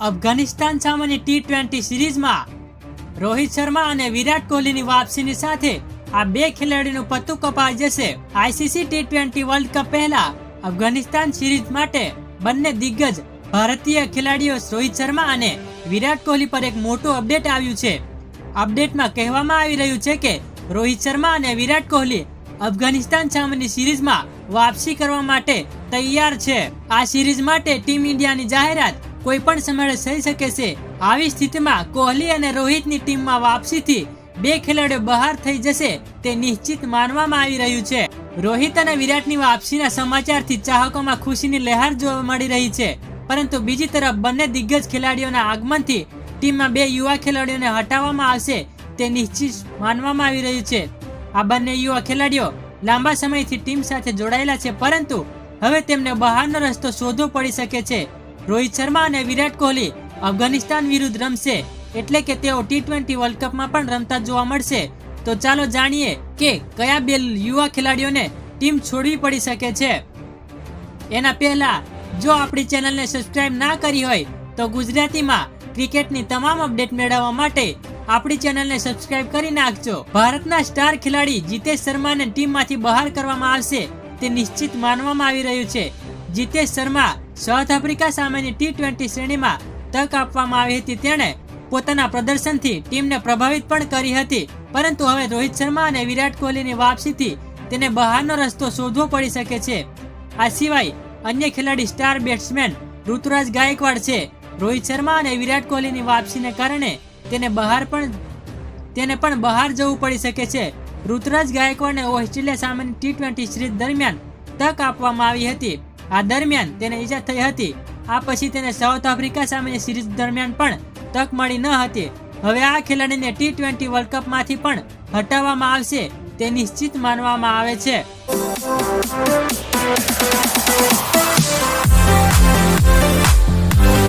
અફઘાનિસ્તાન સામેની T twenty સિરીઝમાં રોહિત શર્મા અને વિરાટ કોહલીની વાપસીની સાથે આ બે ખેલાડીનું પત્તું કપાઈ જશે. ICC T twenty world cup પહેલા અફઘાનિસ્તાન સિરીઝ માટે બંને દિગ્ગજ ભારતીય ખેલાડીઓ રોહિત શર્મા અને વિરાટ કોહલી પર એક મોટું અપડેટ આવ્યું છે. અપડેટમાં કહેવામાં આવી રહ્યું છે કે રોહિત શર્મા અને વિરાટ કોહલી અફઘાનિસ્તાન સામેની સિરીઝમાં વાપસી કરવા માટે તૈયાર છે. આ સિરીઝ માટે ટીમ ઇન્ડિયાની જાહેરાત કોઈ પણ સમયે થઈ શકે છે. આવી સ્થિતિમાં કોહલી અને રોહિતની ટીમમાં વાપસીથી બે ખેલાડીઓ બહાર થઈ જશે તે નિશ્ચિત માનવામાં આવી રહ્યું છે. રોહિત અને વિરાટની વાપસીના સમાચારથી ચાહકોમાં ખુશીની લહેર જોવા મળી રહી છે. પરંતુ બીજી તરફ બંને દિગ્ગજ ખેલાડીઓના આગમનથી ટીમમાં બે યુવા ખેલાડીઓને હટાવવામાં આવશે તે નિશ્ચિત માનવામાં આવી રહ્યું છે. આ બંને યુવા ખેલાડીઓ લાંબા સમયથી ટીમ સાથે જોડાયેલા છે પરંતુ હવે તેમને બહારનો રસ્તો શોધવો પડી શકે છે. રોહિત શર્મા અને વિરાટ કોહલી અફઘાનિસ્તાન વિરુદ્ધ રમશે. એટલે કે તેઓ ટી ટ્વેન્ટી વર્લ્ડ કપમાં પણ રમતા જોવા મળશે. તો ચાલો જાણીએ કે કયા બે યુવા ખેલાડીઓને ટીમ છોડવી પડી શકે છે. એના પહેલા, જો આપણી ચેનલને સબસ્ક્રાઇબ ના કરી હોય, તો ગુજરાતીમાં ક્રિકેટની તમામ અપડેટ મેળવવા માટે આપણી ચેનલને સબસ્ક્રાઇબ કરી નાખજો. ભારતના સ્ટાર ખેલાડી જીતેશ શર્માને ટીમમાંથી બહાર કરવામાં આવશે તે નિશ્ચિત માનવામાં આવી રહ્યું છે. જીતેશ શર્મા સાઉથ આફ્રિકા સામેની ટી ટ્વેન્ટી શ્રેણીમાં તક આપવામાં આવી હતી તેણે પોતાના પ્રદર્શનથી ટીમને પ્રભાવિત પણ કરી હતી. પરંતુ હવે રોહિત શર્મા અને વિરાટ કોહલીની વાપસીથી તેને બહારનો રસ્તો શોધવો પડી શકે છે. આ સિવાય અન્ય ખેલાડી સ્ટાર બેટ્સમેન ઋતુરાજ ગાયકવાડ છે. રોહિત શર્મા અને વિરાટ કોહલીની વાપસીને કારણે તેને બહાર પણ તેને પણ બહાર જવું પડી શકે છે. ઋતુરાજ ગાયકવાડને ઓસ્ટ્રેલિયા સામેની ટી ટ્વેન્ટી સિરીઝ દરમિયાન તક આપવામાં આવી હતી. આ દરમિયાન તેને ઈજા થઈ હતી. આ પછી તેને સાઉથ આફ્રિકા સામેની સિરીઝ દરમિયાન પણ તક મળી ન હતી. હવે આ ખેલાડીને ટી ટ્વેન્ટી વર્લ્ડ કપમાંથી પણ હટાવવામાં આવશે તે નિશ્ચિત માનવામાં આવે છે.